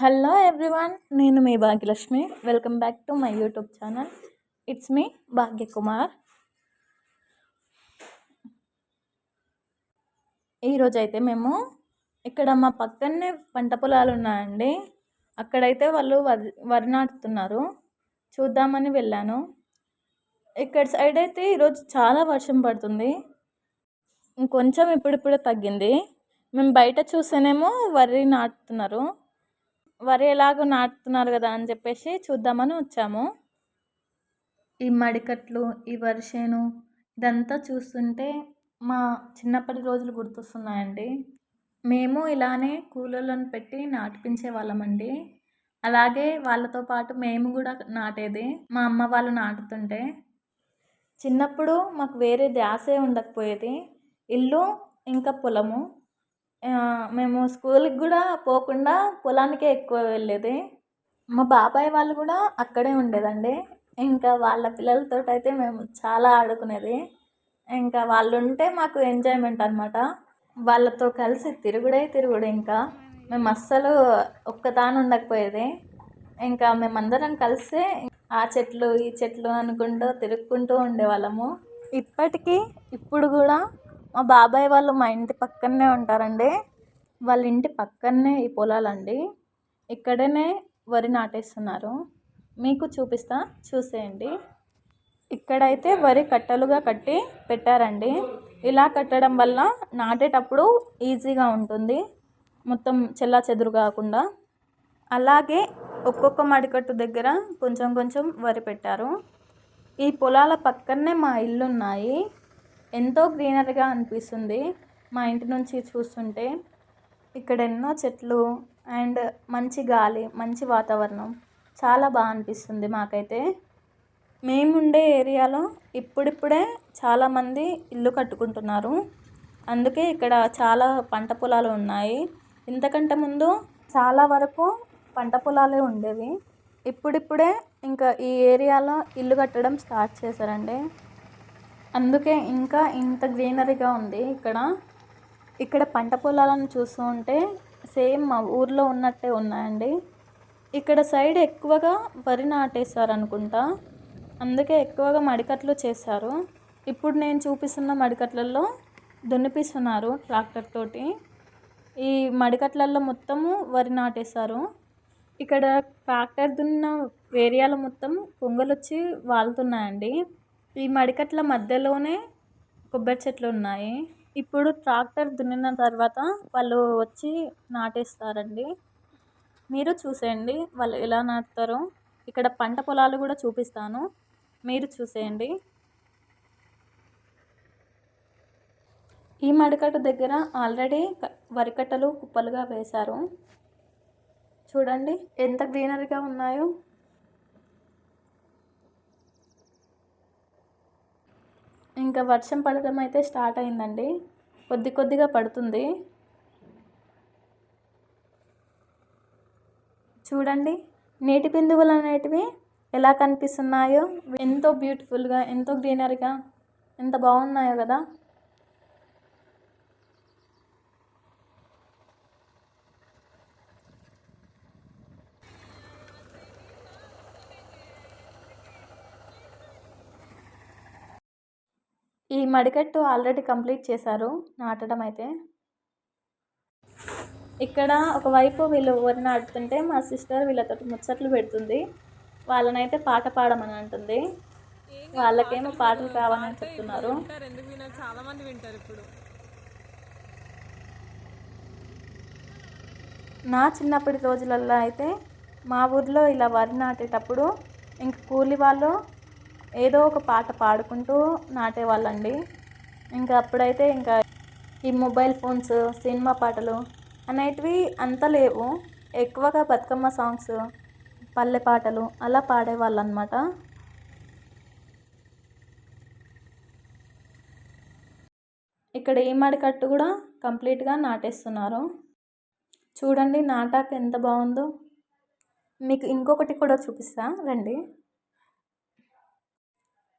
Hello everyone నేను మీ Bhagyalakshmi. Welcome back to my YouTube channel. It's me Bhagyakumar. ఈరోజు అయితే మేము ఇక్కడ మా పక్కనే పంట పొలాలు ఉన్నాయండి. అక్కడైతే వాళ్ళు వరి వరి నాటుతున్నారు. చూద్దామని వెళ్ళాను. ఇక్కడ సైడ్ అయితే ఈరోజు చాలా వర్షం పడుతుంది. కొంచెం ఇప్పుడిప్పుడే తగ్గింది. మేము బయట చూస్తేనేమో వరి నాటుతున్నారు. వరి ఎలాగో నాటుతున్నారు కదా అని చెప్పేసి చూద్దామని వచ్చాము. ఈ మడికట్లు ఈ వరిసేను ఇదంతా చూస్తుంటే మా చిన్నప్పటి రోజులు గుర్తొస్తున్నాయండి. మేము ఇలానే కూలీలను పెట్టి నాటిపించే వాళ్ళమండి. అలాగే వాళ్ళతో పాటు మేము కూడా నాటేది. మా అమ్మ వాళ్ళు నాటుతుంటే చిన్నప్పుడు మాకు వేరే ధ్యాసే ఉండకపోయేది. ఇల్లు ఇంకా పొలము. మేము స్కూల్కి కూడా పోకుండా పొలానికే ఎక్కువ వెళ్ళేది. మా బాబాయ్ వాళ్ళు కూడా అక్కడే ఉండేదండి. ఇంకా వాళ్ళ పిల్లలతో అయితే మేము చాలా ఆడుకునేది. ఇంకా వాళ్ళు ఉంటే మాకు ఎంజాయ్మెంట్ అనమాట వాళ్ళతో కలిసి తిరుగుడే తిరుగుడు ఇంకా. మేము అస్సలు ఒక్కదాని ఉండకపోయేది. ఇంకా మేమందరం కలిసి ఆ చెట్లు ఈ చెట్లు అనుకుంటూ తిరుక్కుంటూ ఉండేవాళ్ళము. ఇప్పటికీ ఇప్పుడు కూడా మా బాబాయ్ వాళ్ళు మా ఇంటి పక్కనే ఉంటారండి. వాళ్ళ ఇంటి పక్కనే ఈ పొలాలండి. ఇక్కడనే వరి నాటేస్తున్నారు. మీకు చూపిస్తా చూసేయండి. ఇక్కడైతే వరి కట్టలుగా కట్టి పెట్టారండి. ఇలా కట్టడం వల్ల నాటేటప్పుడు ఈజీగా ఉంటుంది. మొత్తం చెల్లా చెదురు కాకుండా. అలాగే ఒక్కొక్క మడికట్టు దగ్గర కొంచెం కొంచెం వరి పెట్టారు. ఈ పొలాల పక్కనే మా ఇల్లు ఉన్నాయి ఎంతో గ్రీనరీగా అనిపిస్తుంది మా ఇంటి నుంచి చూస్తుంటే. ఇక్కడ ఎన్నో చెట్లు అండ్ మంచి గాలి మంచి వాతావరణం. చాలా బాగా అనిపిస్తుంది మాకైతే. మేము ఉండే ఏరియాలో ఇప్పుడిప్పుడే చాలామంది ఇల్లు కట్టుకుంటున్నారు. అందుకే ఇక్కడ చాలా పంట పొలాలు ఉన్నాయి. ఇంతకంటే ముందు చాలా వరకు పంట పొలాలే ఉండేవి. ఇప్పుడిప్పుడే ఇంకా ఈ ఏరియాలో ఇల్లు కట్టడం స్టార్ట్ చేశారండి. అందుకే ఇంకా ఇంత గ్రీనరీగా ఉంది ఇక్కడ. ఇక్కడ పంట పొలాలను చూస్తూ ఉంటే సేమ్ మా ఊర్లో ఉన్నట్టే ఉన్నాయండి. ఇక్కడ సైడ్ ఎక్కువగా వరి నాటేశారు అనుకుంటా అందుకే ఎక్కువగా మడికట్లు చేశారు. ఇప్పుడు నేను చూపిస్తున్న మడికట్లలో దున్నిపిస్తున్నారు ట్రాక్టర్ తోటి. ఈ మడికట్లలో మొత్తము వరి నాటేశారు. ఇక్కడ ట్రాక్టర్ దున్న ఏరియాలో మొత్తం పొంగలు వచ్చి వాళ్తున్నాయండి. ఈ మడికట్ల మధ్యలోనే కొబ్బరి చెట్లు ఉన్నాయి. ఇప్పుడు ట్రాక్టర్ దున్నిన తర్వాత వాళ్ళు వచ్చి నాటేస్తారండి. మీరు చూసేయండి వాళ్ళు ఎలా నాటుతారో. ఇక్కడ పంట పొలాలు కూడా చూపిస్తాను. మీరు చూసేయండి. ఈ మడికట్టు దగ్గర ఆల్రెడీ వరికట్టలు కుప్పలుగా వేశారు. చూడండి ఎంత గ్రీనరీగా ఉన్నాయో. ఇంకా వర్షం పడడం అయితే స్టార్ట్ అయిందండి. కొద్ది కొద్దిగా పడుతుంది. చూడండి నీటి బిందువులు అనేటివి ఎలా కనిపిస్తున్నాయో. ఎంతో బ్యూటిఫుల్గా ఎంతో గ్రీనరీగా ఎంత బాగున్నాయో కదా. మడికట్టు ఆల్రెడీ కంప్లీట్ చేశారు నాటడం అయితే. ఇక్కడ ఒకవైపు వీళ్ళు వరి నాటుతుంటే మా సిస్టర్ వీళ్ళతో ముచ్చట్లు పెడుతుంది. వాళ్ళనైతే పాట పాడమని అంటుంది. వాళ్ళకేమో పాటలు కావాలని చెప్తున్నారు. చాలా మంది వింటారు ఇప్పుడు నా చిన్నప్పటి రోజులలో అయితే మా ఊర్లో ఇలా వరి నాటేటప్పుడు ఇంక కూలి వాళ్ళు ఏదో ఒక పాట పాడుకుంటూ నాటేవాళ్ళండి. ఇంకా అప్పుడైతే ఇంకా ఈ మొబైల్ ఫోన్స్ సినిమా పాటలు అనేటివి అంత లేవు. ఎక్కువగా బతుకమ్మ సాంగ్స్ పల్లె పాటలు అలా పాడేవాళ్ళు అనమాట ఇక్కడ ఈ మడికట్టు కూడా కంప్లీట్గా నాటేస్తున్నారు. చూడండి నాటాక ఎంత బాగుందో. మీకు ఇంకొకటి కూడా చూపిస్తా. రండి.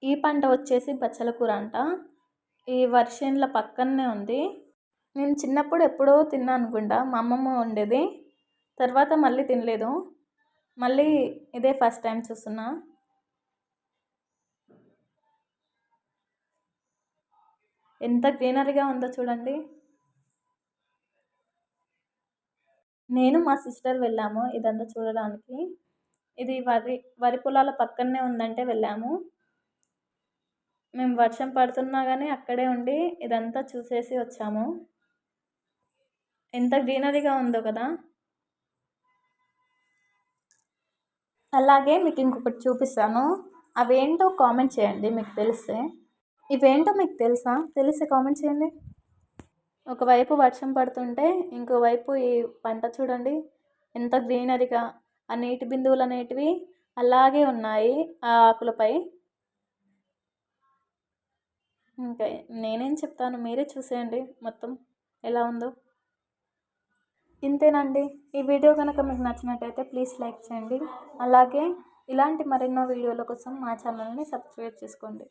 ఈ పంట వచ్చేసి బచ్చల కూర అంట. ఈ వర్షన్ల పక్కనే ఉంది. నేను చిన్నప్పుడు ఎప్పుడో తిన్నాను అనుకుంటా. మా అమ్మమ్మ ఉండేది తర్వాత మళ్ళీ తినలేదు. మళ్ళీ ఇదే ఫస్ట్ టైం చూస్తున్నా. ఎంత గ్రీనరీగా ఉందో చూడండి. నేను మా సిస్టర్ వెళ్ళాము ఇదంతా చూడడానికి. ఇది వరి వరి పొలాల పక్కనే ఉందంటే వెళ్ళాము. మేము వర్షం పడుతున్నా కానీ అక్కడే ఉండి ఇదంతా చూసేసి వచ్చాము. ఎంత గ్రీనరీగా ఉందో కదా? అలాగే మీకు ఇంకొకటి చూపిస్తాను. అవేంటో కామెంట్ చేయండి మీకు తెలిస్తే. ఇవేంటో మీకు తెలుసా? తెలిస్తే కామెంట్ చేయండి. ఒకవైపు వర్షం పడుతుంటే ఇంకోవైపు ఈ పంట చూడండి. ఎంత గ్రీనరీగా ఆ నీటి బిందువులు అనేటివి అలాగే ఉన్నాయి ఆ ఆకులపై. ఇంకా నేనేం చెప్తాను మీరే చూసేయండి. మొత్తం ఎలా ఉందో. ఇంతేనండి. ఈ వీడియో కనుక మీకు నచ్చినట్టయితే ప్లీజ్ లైక్ చేయండి. అలాగే ఇలాంటి మరెన్నో వీడియోల కోసం మా ఛానల్ని సబ్స్క్రైబ్ చేసుకోండి.